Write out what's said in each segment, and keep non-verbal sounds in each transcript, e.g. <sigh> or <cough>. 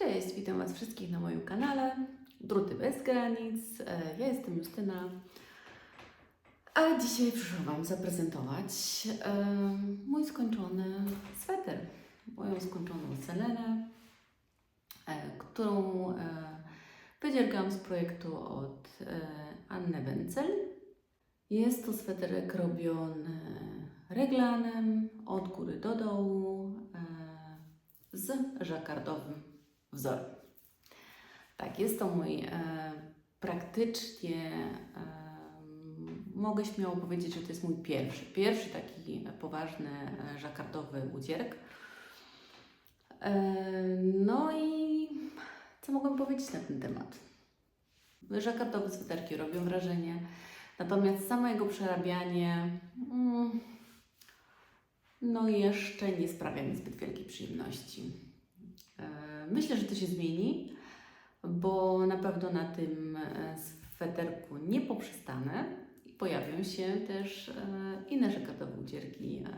Cześć, witam Was wszystkich na moim kanale Druty bez granic. E, Ja jestem Justyna, a dzisiaj przyszłam Wam zaprezentować e, mój skończony sweter, moją skończoną selenę, e, którą wydziergałam z projektu od Anny Wencel. Jest to sweterek robiony reglanem od góry do dołu z żakardowym wzorem. Tak, jest to mój e, praktycznie, e, mogę śmiało powiedzieć, że to jest mój pierwszy, pierwszy taki poważny e, żakardowy ucierk. E, no i co mogę powiedzieć na ten temat? Żakardowe sweterki robią wrażenie, natomiast samo jego przerabianie mm, no jeszcze nie sprawia mi zbyt wielkiej przyjemności. Myślę, że to się zmieni, bo na pewno na tym e, sweterku nie poprzestanę i pojawią się też e, inne żakardowe ucierki e,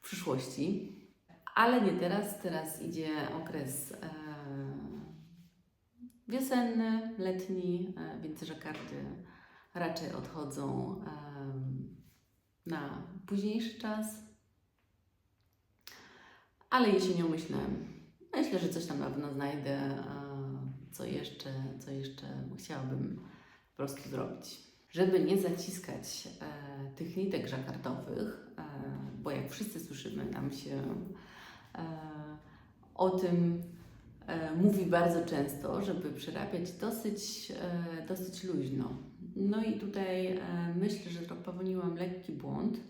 w przyszłości. Ale nie teraz, teraz idzie okres wiosenny, letni, więc żakardy raczej odchodzą na późniejszy czas. Ale jesienią myślę, myślę, że coś tam na pewno znajdę, co jeszcze, co jeszcze chciałabym po prostu zrobić. Żeby nie zaciskać e, tych nitek żakardowych, e, bo jak wszyscy słyszymy, nam się e, o tym e, mówi bardzo często, żeby przerabiać dosyć, e, dosyć luźno. No i tutaj e, myślę, że popełniłam lekki błąd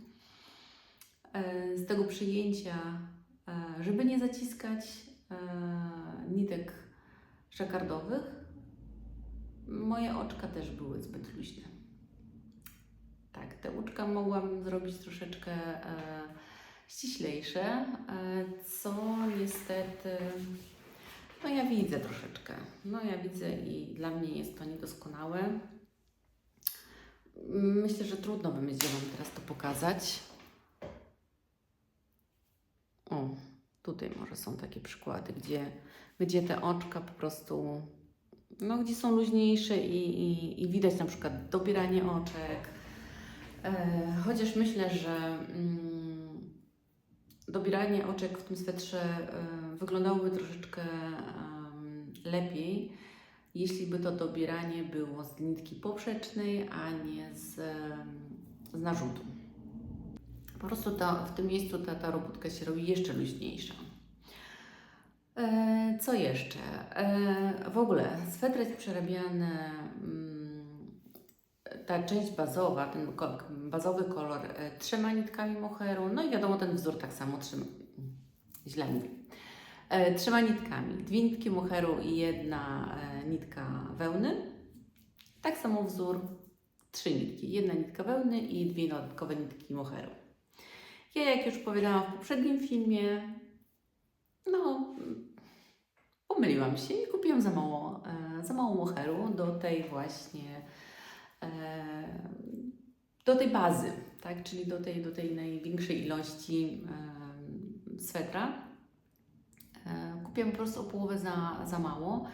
e, z tego przyjęcia, e, żeby nie zaciskać nitek szakardowych. Moje oczka też były zbyt luźne. Tak, te łuczka mogłam zrobić troszeczkę e, ściślejsze, e, co niestety, no ja widzę troszeczkę. No ja widzę i dla mnie jest to niedoskonałe. Myślę, że trudno będzie Wam teraz to pokazać. O, tutaj może są takie przykłady, gdzie, gdzie te oczka po prostu, no gdzie są luźniejsze i, i, i widać na przykład dobieranie oczek. E, chociaż myślę, że mm, dobieranie oczek w tym swetrze e, wyglądałoby troszeczkę em, lepiej, jeśli by to dobieranie było z nitki poprzecznej, a nie z, z narzutu. Po prostu ta, w tym miejscu ta, ta robótka się robi jeszcze luźniejsza. E, co jeszcze? E, w ogóle swetr jest przerabiany, mm, ta część bazowa, ten bazowy kolor e, trzema nitkami moheru, no i wiadomo ten wzór tak samo trzyma, źle mówię, e, trzema nitkami, dwie nitki moheru i jedna e, nitka wełny. Tak samo wzór, trzy nitki, jedna nitka wełny i dwie dodatkowe nitki moheru. Ja, jak już powiedziałam w poprzednim filmie, no, pomyliłam się i kupiłam za mało, e, za mało moheru do tej właśnie, e, do tej bazy, tak, czyli do tej, do tej największej ilości e, swetra. Kupiłam po prostu o połowę za, za mało.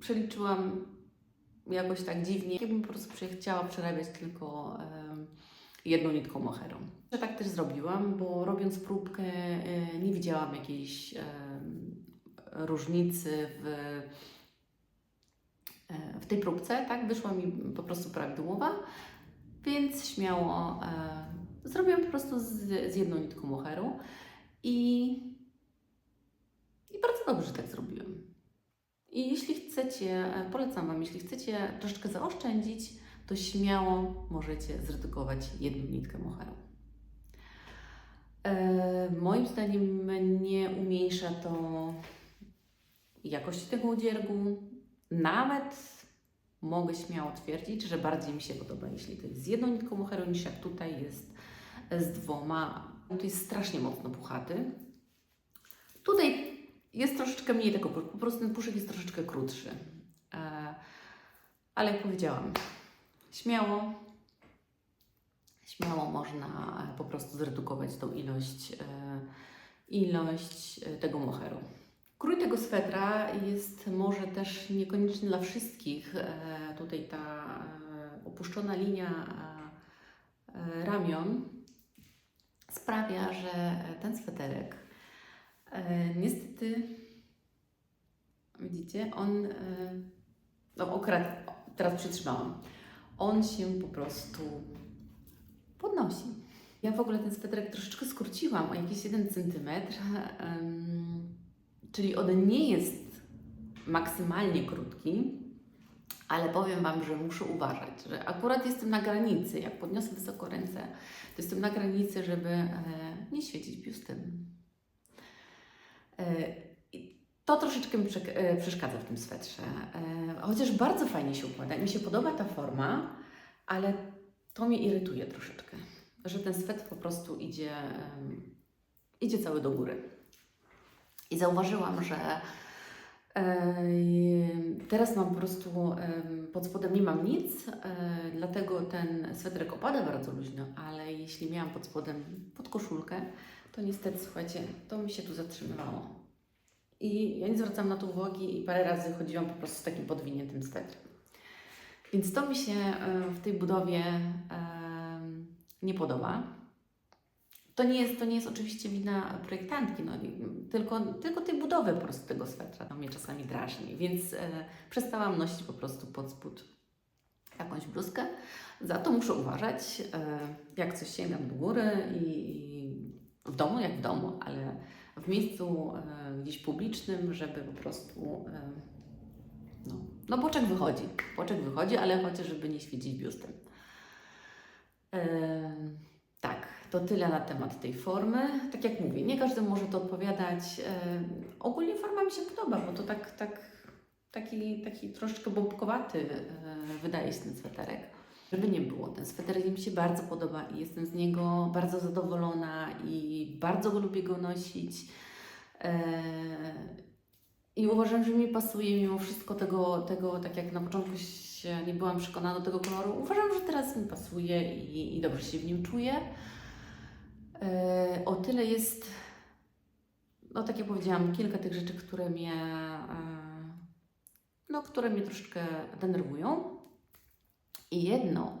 Przeliczyłam jakoś tak dziwnie, jakbym po prostu chciała przerabiać tylko jedną nitką moherą. Ja tak też zrobiłam, bo robiąc próbkę e, nie widziałam jakiejś e, różnicy w, e, w tej próbce, tak? Wyszła mi po prostu prawidłowa, więc śmiało zrobiłam po prostu z, z jedną nitką moheru i, i bardzo dobrze tak zrobiłam. I jeśli chcecie, polecam Wam, jeśli chcecie troszeczkę zaoszczędzić, to śmiało możecie zredukować jedną nitkę moheru. E, moim zdaniem nie umniejsza to jakości tego udziergu. Nawet mogę śmiało twierdzić, że bardziej mi się podoba, jeśli to jest z jedną nitką moheru, niż jak tutaj jest z dwoma. To jest strasznie mocno puchaty. Tutaj jest troszeczkę mniej tego, po prostu ten puszek jest troszeczkę krótszy. E, ale jak powiedziałam, śmiało, śmiało można e, po prostu zredukować tą ilość, e, ilość e, tego moheru. Krój tego swetra jest może też niekoniecznie dla wszystkich. Tutaj ta opuszczona linia ramion sprawia, że ten sweterek niestety, widzicie, on, no akurat teraz przytrzymałam, on się po prostu podnosi. Ja w ogóle ten sweterek troszeczkę skróciłam o jakiś 1 cm, czyli on nie jest maksymalnie krótki, ale powiem Wam, że muszę uważać, że akurat jestem na granicy, jak podniosę wysoko ręce, to jestem na granicy, żeby e, nie świecić biustem. To troszeczkę mi e, przeszkadza w tym swetrze, e, chociaż bardzo fajnie się układa. Mi się podoba ta forma, ale to mnie irytuje troszeczkę, że ten swetr po prostu idzie, idzie cały do góry. I zauważyłam, że e, teraz mam po prostu pod spodem nie mam nic, dlatego ten sweterek opada bardzo luźno, ale jeśli miałam pod spodem pod koszulkę, to niestety, słuchajcie, to mi się tu zatrzymywało. I ja nie zwracam na to uwagi i parę razy chodziłam po prostu z takim podwiniętym swetrem. Więc to mi się e, w tej budowie em, nie podoba. To nie jest, to nie jest oczywiście wina projektantki, no, tylko, tylko tej budowy po prostu tego swetra. To mnie czasami drażni, więc e, przestałam nosić po prostu pod spód jakąś bluzkę. Za to muszę uważać, e, jak coś sięgam do góry i, i w domu jak w domu, ale w miejscu e, gdzieś publicznym, żeby po prostu e, no, no boczek wychodzi, boczek wychodzi, ale chociaż żeby nie świecić biustem. Em, tak, to tyle na temat tej formy. Tak jak mówię, nie każdy może to odpowiadać. Ogólnie forma mi się podoba, bo to tak, tak, taki, taki troszeczkę bombkowaty e, wydaje się ten sweterek. Żeby nie było, ten sweterek mi się bardzo podoba i jestem z niego bardzo zadowolona i bardzo go lubię go nosić. E, I uważam, że mi pasuje mimo wszystko tego, tego, tak jak na początku się nie byłam przekonana do tego koloru, uważam, że teraz mi pasuje i, i dobrze się w nim czuję. E, o tyle jest, no tak jak powiedziałam, kilka tych rzeczy, które mnie, e, no, które mnie troszeczkę denerwują. I jedno,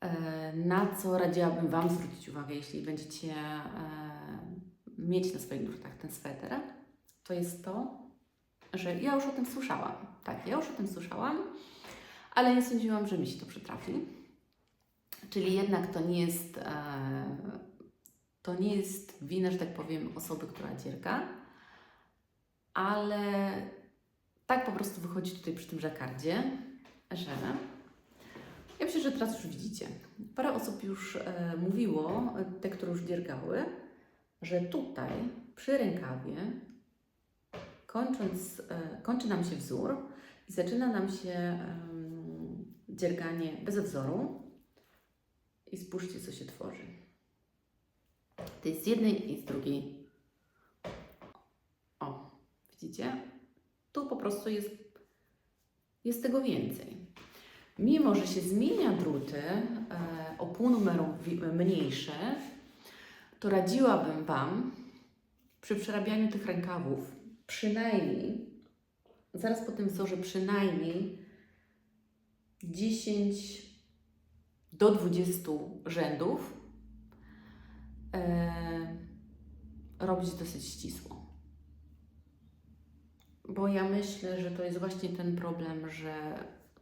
e, na co radziłabym Wam zwrócić uwagę, jeśli będziecie e, mieć na swoich drutach ten sweter, to jest to, że ja już o tym słyszałam. Tak, ja już o tym słyszałam, ale nie sądziłam, że mi się to przytrafi. Czyli jednak to nie jest, e, to nie jest wina, że tak powiem, osoby, która dzierga, ale tak po prostu wychodzi tutaj przy tym żakardzie, że ja myślę, że teraz już widzicie. Parę osób już e, mówiło, e, te, które już dziergały, że tutaj przy rękawie kończąc, e, kończy nam się wzór i zaczyna nam się em, dzierganie bez wzoru. I spójrzcie, co się tworzy. To jest z jednej i z drugiej. O, widzicie? Tu po prostu jest, jest tego więcej. Mimo, że się zmienia druty e, o pół numeru wi- mniejsze, to radziłabym Wam przy przerabianiu tych rękawów przynajmniej, zaraz po tym wzorze, przynajmniej 10 do 20 rzędów e, robić dosyć ścisło. Bo ja myślę, że to jest właśnie ten problem, że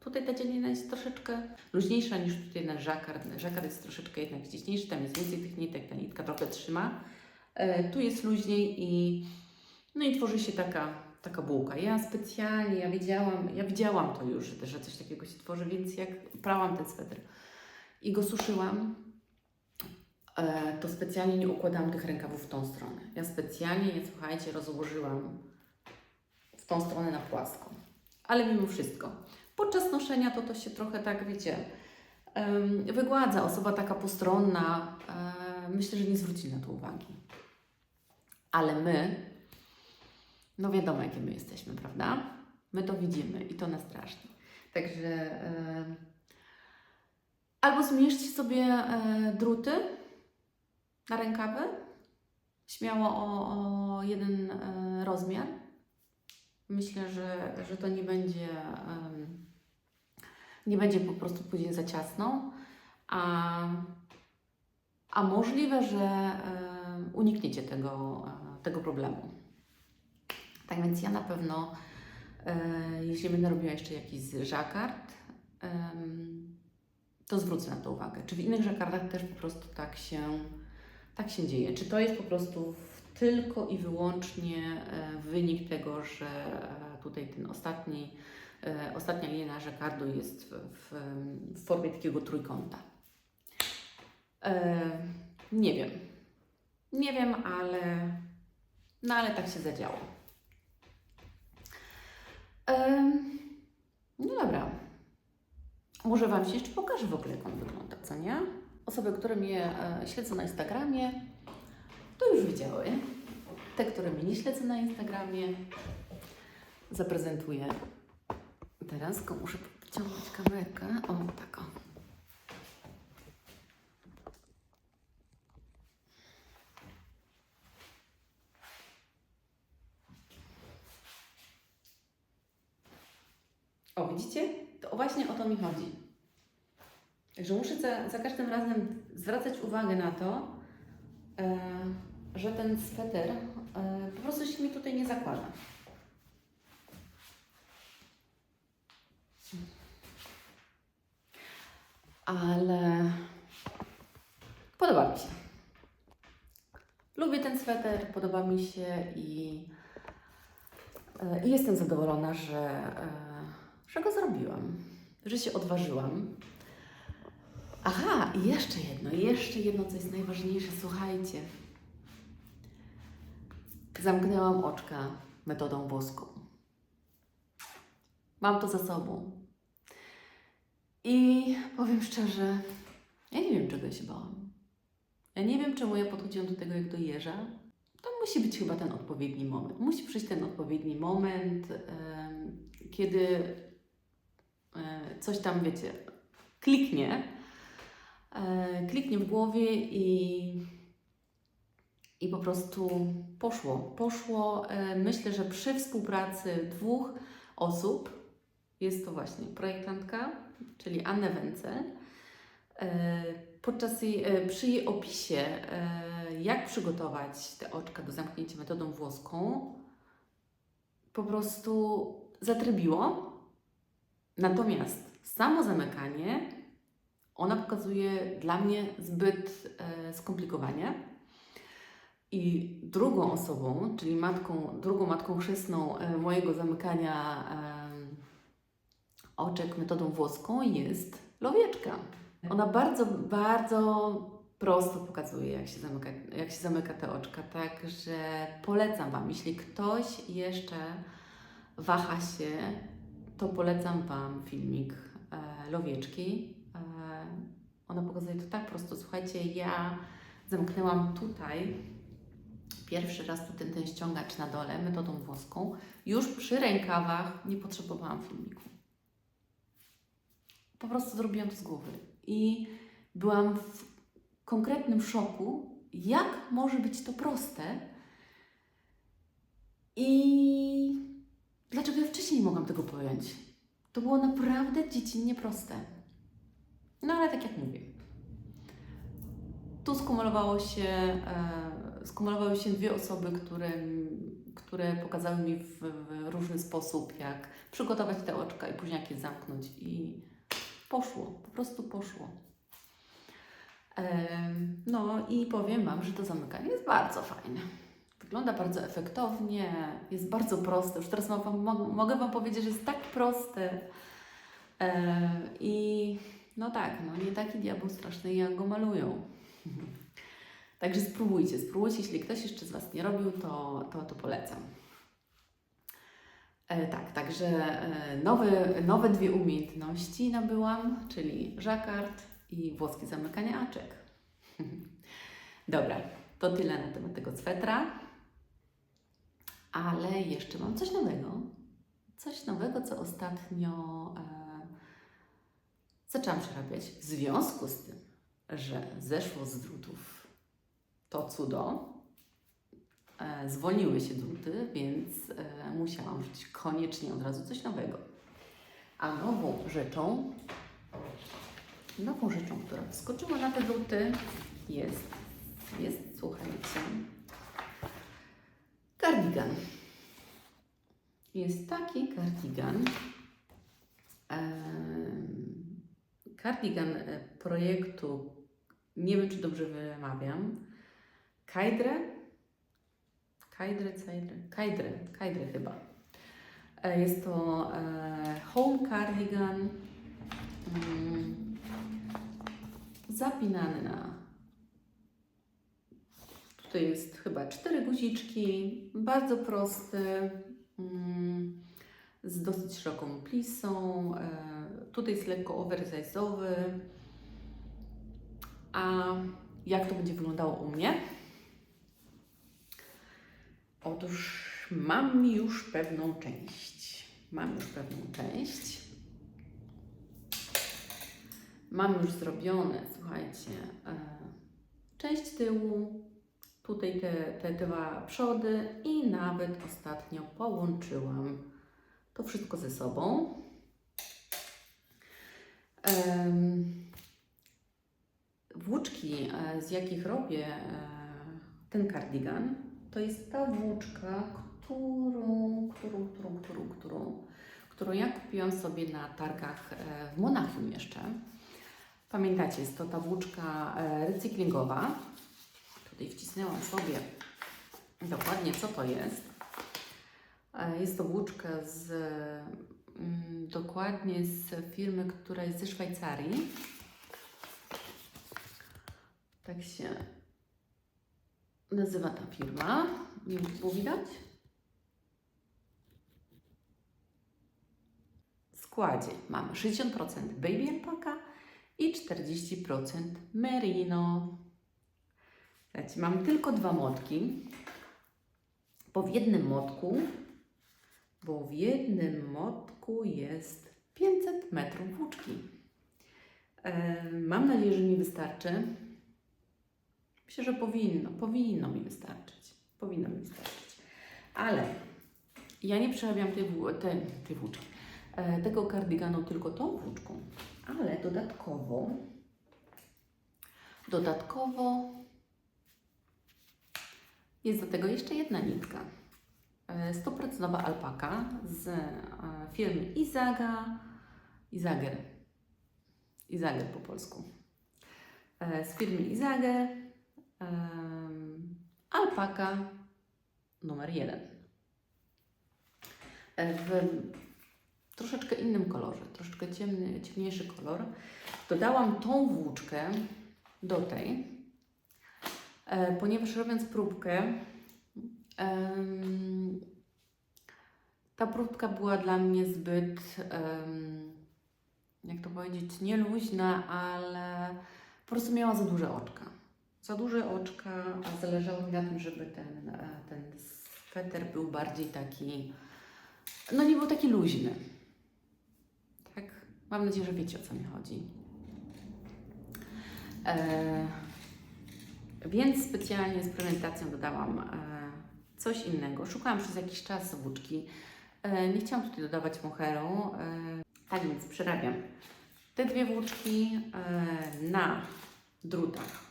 tutaj ta dzielina jest troszeczkę luźniejsza niż tutaj na żakard. Żakard jest troszeczkę jednak ściśniejszy, tam jest więcej tych nitek, ta nitka trochę trzyma. E, tu jest luźniej i no i tworzy się taka, taka bułka. Ja specjalnie, ja wiedziałam, ja widziałam to już, że, coś takiego się tworzy, więc jak prałam ten sweter i go suszyłam, e, to specjalnie nie układałam tych rękawów w tą stronę. Ja specjalnie je, słuchajcie, rozłożyłam w tą stronę na płasko. Ale mimo wszystko, podczas noszenia to to się trochę tak, wiecie, wygładza. Osoba taka postronna, e, myślę, że nie zwróci na to uwagi. Ale my, no wiadomo, jakie my jesteśmy, prawda? My to widzimy i to nas drażni. Także e, albo zmierzcie sobie e, druty na rękawy, śmiało o, o jeden rozmiar, Myślę, że, że to nie będzie, em, nie będzie po prostu później za ciasno, a, a możliwe, że em, unikniecie tego, e, tego problemu. Tak więc ja na pewno, e, jeśli będę robiła jeszcze jakiś żakard, to zwrócę na to uwagę. Czy w innych żakardach też po prostu tak się, tak się dzieje? Czy to jest po prostu tylko i wyłącznie e, wynik tego, że e, tutaj ten ostatni, e, ostatnia linia żakardu jest w, w, formie takiego trójkąta? E, nie wiem. Nie wiem, ale, no ale tak się zadziało. Em, no dobra. Może Wam się jeszcze pokażę w ogóle, jak on wygląda, co nie? Osoby, które mnie e, śledzą na Instagramie, to już widziały. Te, które mnie nie śledzą na Instagramie, zaprezentuję. Teraz tylko muszę podciągnąć kamerkę. O, tak o. O, widzicie? To właśnie o to mi chodzi. Że muszę za, za każdym razem zwracać uwagę na to, e, że ten sweter e, po prostu się mi tutaj nie zakłada. Ale podoba mi się. Lubię ten sweter, podoba mi się i, e, i jestem zadowolona, że, e, że go zrobiłam, że się odważyłam. Aha, i jeszcze jedno, jeszcze jedno, co jest najważniejsze, słuchajcie. Zamknęłam oczka metodą włoską. Mam to za sobą. I powiem szczerze, ja nie wiem, czego ja się bałam. Ja nie wiem, czemu ja podchodziłam do tego jak do jeża. To musi być chyba ten odpowiedni moment. Musi przyjść ten odpowiedni moment, kiedy e, coś tam, wiecie, kliknie, e, kliknie w głowie i, i po prostu poszło. Poszło, e, myślę, że przy współpracy dwóch osób, jest to właśnie projektantka, czyli Annę Wencel, e, podczas jej, e, przy jej opisie, e, jak przygotować te oczka do zamknięcia metodą włoską, po prostu zatrybiło. Natomiast samo zamykanie, ona pokazuje dla mnie zbyt skomplikowanie. I drugą osobą, czyli matką, drugą matką chrzestną mojego zamykania oczek metodą włoską jest lowieczka. Ona bardzo, bardzo prosto pokazuje, jak się zamyka, jak się zamyka te oczka, także polecam Wam, jeśli ktoś jeszcze waha się, to polecam Wam filmik e, lowieczki. E, ona pokazuje to tak prosto. Słuchajcie, ja zamknęłam tutaj pierwszy raz tu ten, ten ściągacz na dole metodą włoską. Już przy rękawach nie potrzebowałam filmiku. Po prostu zrobiłam to z głowy. I byłam w konkretnym szoku, jak może być to proste i dlaczego ja wcześniej nie mogłam tego pojąć. To było naprawdę dziecinnie proste. No ale tak jak mówię, tu skumulowało się, e, skumulowały się dwie osoby, które, które pokazały mi w, w różny sposób, jak przygotować te oczka i później jak je zamknąć i poszło, po prostu poszło. No i powiem Wam, że to zamykanie jest bardzo fajne. Wygląda bardzo efektownie, jest bardzo proste. Już teraz mogę Wam powiedzieć, że jest tak proste. I no tak, no nie taki diabeł straszny, jak go malują. Także spróbujcie, spróbujcie. Jeśli ktoś jeszcze z Was nie robił, to, to, to polecam. E, tak, także e, nowe, nowe dwie umiejętności nabyłam, czyli żakard i włoskie zamykanie aczek. <laughs> Dobra, to tyle na temat tego swetra. Ale jeszcze mam coś nowego. Coś nowego, co ostatnio e, zaczęłam przerabiać w związku z tym, że zeszło z drutów to cudo. E, zwolniły się druty, więc e, musiałam wziąć koniecznie od razu coś nowego. A nową rzeczą, nową rzeczą, która wskoczyła na te druty jest, jest, słuchajcie, kardigan. Jest taki kardigan, em, kardigan e, projektu, nie wiem czy dobrze wymawiam, Kajdre, Kajdre, Cajdre, Kajdre, Kajdre chyba. E, Jest to e, home cardigan mm, zapinany na. Tutaj jest chyba cztery guziczki, bardzo prosty, mm, z dosyć szeroką plisą. E, tutaj jest lekko oversize'owy. A jak to będzie wyglądało u mnie? Otóż mam już pewną część. Mam już pewną część. Mam już zrobione, słuchajcie, e, część tyłu, tutaj te, te dwa przody i nawet ostatnio połączyłam to wszystko ze sobą. Włóczki, e, z jakich robię e, ten kardigan, to jest ta włóczka, którą, którą, którą, którą, którą, którą ja kupiłam sobie na targach e, w Monachium jeszcze. Pamiętacie, jest to ta włóczka e, recyklingowa. Tutaj wcisnęłam sobie dokładnie, co to jest. E, Jest to włóczka z, mm, dokładnie z firmy, która jest ze Szwajcarii. Tak się nazywa ta firma. Nie było widać? W składzie mamy 60% baby alpaka i 40% merino. Słuchajcie, mam tylko dwa motki, bo w jednym motku, bo w jednym motku jest 500 metrów włóczki. E, Mam nadzieję, że mi wystarczy. Myślę, że powinno, powinno mi wystarczyć. Powinno mi wystarczyć. Ale ja nie przerabiam tej, tej, tej włóczki, e, tego kardiganu tylko tą włóczką, ale dodatkowo, dodatkowo jest do tego jeszcze jedna nitka. E, 100% alpaka z e, firmy Izaga, Izager, Izager po polsku. E, Z firmy Izager alpaka numer jeden. E, W troszeczkę innym kolorze, troszeczkę ciemny, ciemniejszy kolor. Dodałam tą włóczkę do tej, e, ponieważ robiąc próbkę, ta próbka była dla mnie zbyt, jak to powiedzieć, nie luźna, ale po prostu miała za duże oczka. Za duże oczka, a zależało mi na tym, żeby ten, e, ten sweter był bardziej taki, no nie był taki luźny. Tak? Mam nadzieję, że wiecie o co mi chodzi. E, więc specjalnie z prezentacją dodałam e, coś innego. Szukałam przez jakiś czas włóczki. E, nie chciałam tutaj dodawać moheru. E, tak więc przerabiam te dwie włóczki e, na drutach.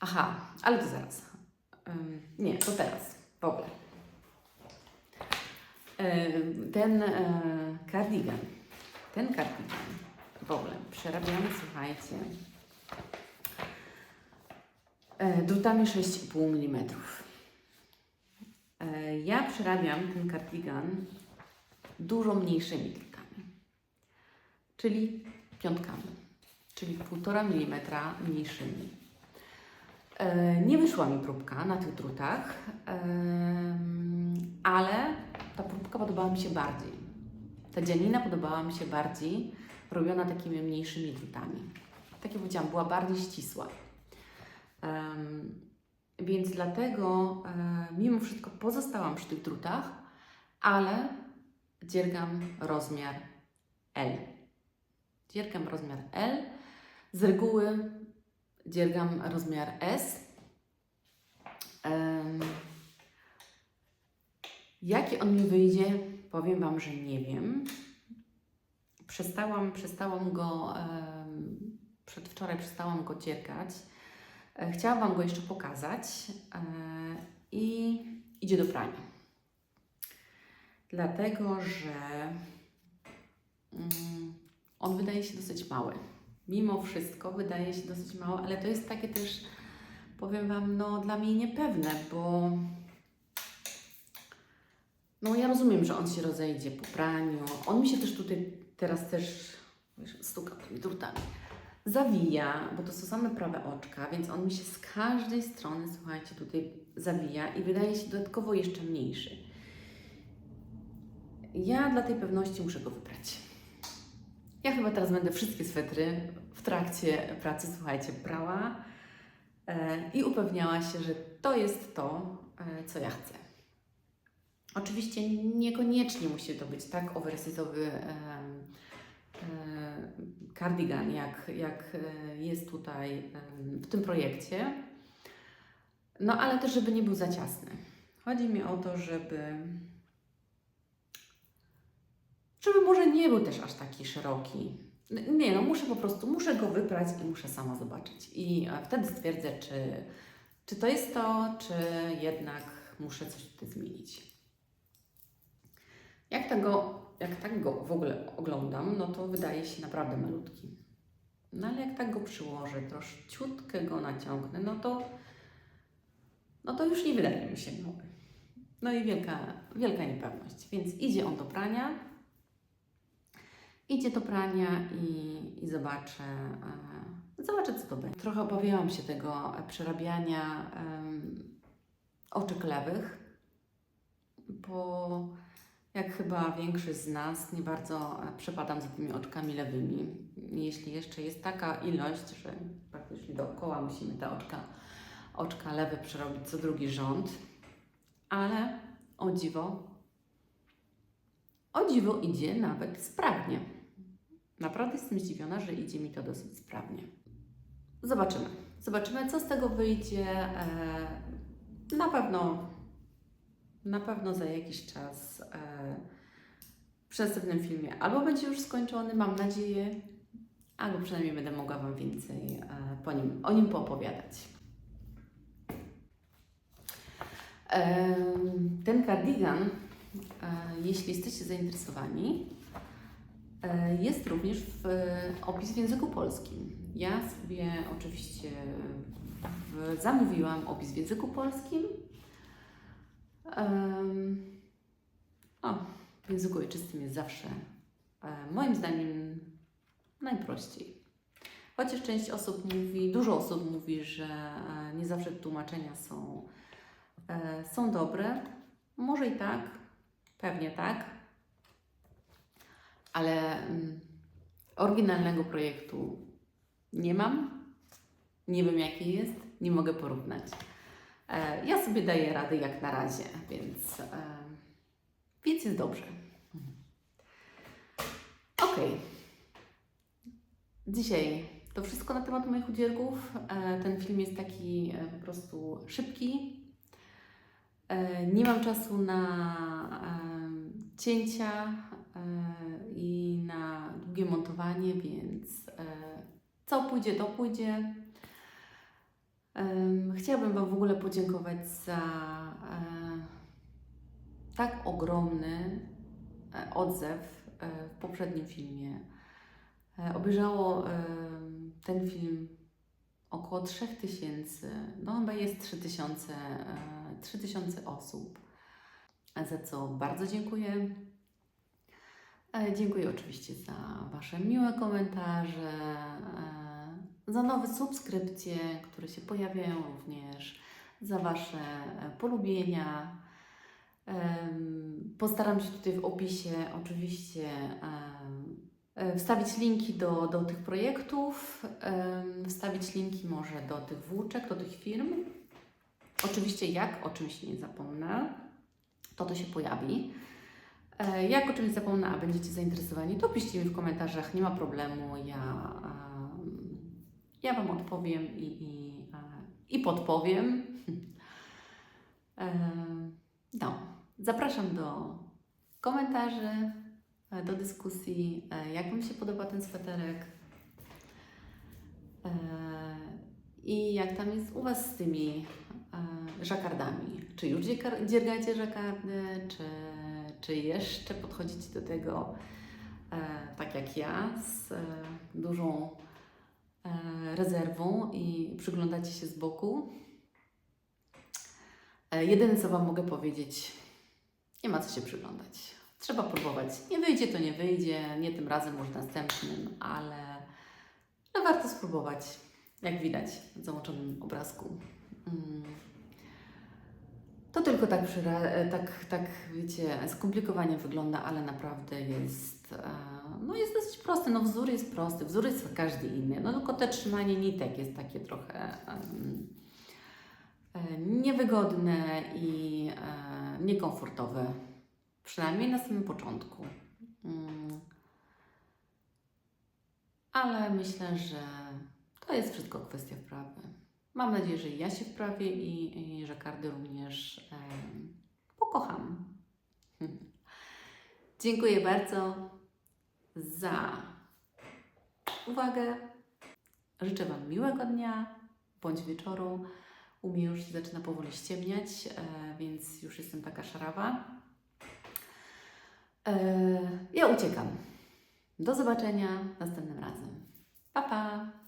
Aha, ale to zaraz. Ym, nie, to teraz. W ogóle. Ten e, kardigan, ten kardigan w ogóle przerabiamy, słuchajcie, e, drutami 6,5 mm. E, ja przerabiam ten kardigan dużo mniejszymi drutami, czyli piątkami, czyli 1,5 mm mniejszymi. E, Nie wyszła mi próbka na tych drutach, ale ta próbka podobała mi się bardziej. Ta dzianina podobała mi się bardziej, robiona takimi mniejszymi drutami. Tak jak powiedziałam, była bardziej ścisła. Więc dlatego e, mimo wszystko pozostałam przy tych drutach, ale dziergam rozmiar L. Dziergam rozmiar L. Z reguły dziergam rozmiar S, Em, Jaki on mi wyjdzie, powiem Wam, że nie wiem. Przestałam, przestałam go, em, przedwczoraj przestałam go dziergać. E, Chciałam Wam go jeszcze pokazać e, i idzie do prania. Dlatego, że mm, on wydaje się dosyć mały. Mimo wszystko wydaje się dosyć mały, ale to jest takie też, powiem Wam, no dla mnie niepewne, bo no ja rozumiem, że on się rozejdzie po praniu. On mi się też tutaj teraz też wiesz, stuka tymi drutami. Zawija, bo to są same prawe oczka, więc on mi się z każdej strony, słuchajcie, tutaj zawija i wydaje się dodatkowo jeszcze mniejszy. Ja dla tej pewności muszę go wybrać. Ja chyba teraz będę wszystkie swetry w trakcie pracy, słuchajcie, brała e, i upewniała się, że to jest to, e, co ja chcę. Oczywiście niekoniecznie musi to być tak oversize'owy em, cardigan, jak, jak e, jest tutaj w tym projekcie. No ale też, żeby nie był za ciasny. Chodzi mi o to, żeby żeby może nie był też aż taki szeroki. Nie, no muszę po prostu, muszę go wybrać i muszę sama zobaczyć. I e, wtedy stwierdzę, czy, czy to jest to, czy jednak muszę coś tutaj zmienić. Jak tego, jak tak go w ogóle oglądam, no to wydaje się naprawdę malutki. No ale jak tak go przyłożę, troszeczkę go naciągnę, no to, no to już nie wydaje mi się. No i wielka, wielka niepewność. Więc idzie on do prania, idzie do prania i, i zobaczę, e, zobaczę, co to będzie. Trochę obawiałam się tego e, przerabiania em, oczek lewych, bo jak chyba większość z nas, nie bardzo e, przepadam za tymi oczkami lewymi. Jeśli jeszcze jest taka ilość, że praktycznie dookoła musimy te oczka, oczka lewe przerobić co drugi rząd, ale o dziwo, o dziwo idzie nawet sprawnie. Naprawdę jestem zdziwiona, że idzie mi to dosyć sprawnie. Zobaczymy. Zobaczymy, co z tego wyjdzie. E, Na pewno, na pewno za jakiś czas e, w następnym filmie albo będzie już skończony, mam nadzieję, albo przynajmniej będę mogła Wam więcej e, po nim, o nim poopowiadać. Ten cardigan, e, jeśli jesteście zainteresowani, jest również w opis w języku polskim. Ja sobie oczywiście zamówiłam opis w języku polskim. O, w języku ojczystym jest zawsze e, moim zdaniem najprościej. Chociaż część osób mówi, dużo osób mówi, że e, nie zawsze tłumaczenia są, e, są dobre. Może i tak, pewnie tak, ale oryginalnego projektu nie mam. Nie wiem jaki jest, nie mogę porównać. E, Ja sobie daję radę jak na razie, więc, e, więc jest dobrze. Ok. Dzisiaj to wszystko na temat moich udzielków. E, Ten film jest taki po prostu szybki. Nie mam czasu na cięcia na długie montowanie, więc e, co pójdzie, to pójdzie. Chciałabym Wam w ogóle podziękować za e, tak ogromny e, odzew w poprzednim filmie. Obejrzało ten film około 3000, no chyba jest 3000, e, 3000 osób, za co bardzo dziękuję. E, Dziękuję oczywiście za Wasze miłe komentarze, e, za nowe subskrypcje, które się pojawiają również, za Wasze e, polubienia. Postaram się tutaj w opisie oczywiście wstawić linki do, do tych projektów, wstawić linki może do tych włóczek, do tych firm. Oczywiście jak o czymś nie zapomnę, to to się pojawi. E, Jak o czymś zapomnę, a będziecie zainteresowani, to piszcie mi w komentarzach, nie ma problemu. Ja, em, ja Wam odpowiem i, i, e, i podpowiem. E, No, zapraszam do komentarzy, e, do dyskusji, e, jak Wam się podoba ten sweterek e, i jak tam jest u Was z tymi e, żakardami. Czy już dziergacie żakardy, czy, czy jeszcze podchodzicie do tego e, tak jak ja, z e, dużą e, rezerwą i przyglądacie się z boku. E, Jedyne, co Wam mogę powiedzieć, nie ma co się przyglądać. Trzeba próbować. Nie wyjdzie, to nie wyjdzie, nie tym razem, może następnym, ale, warto spróbować, jak widać w załączonym obrazku. Mm. To tylko tak, tak, tak, wiecie, skomplikowanie wygląda, ale naprawdę jest, e, no jest dosyć prosty. No wzór jest prosty, wzór jest każdy inny. No tylko te trzymanie nitek jest takie trochę e, niewygodne i e, niekomfortowe. Przynajmniej na samym początku. Mm. Ale myślę, że to jest wszystko kwestia wprawy. Mam nadzieję, że ja się wprawię i, i że każdy również pokocham. <laughs> Dziękuję bardzo za uwagę. Życzę Wam miłego dnia bądź wieczoru. U mnie już zaczyna powoli ściemniać, e, więc już jestem taka szarawa. E, ja uciekam. Do zobaczenia następnym razem. Pa, pa!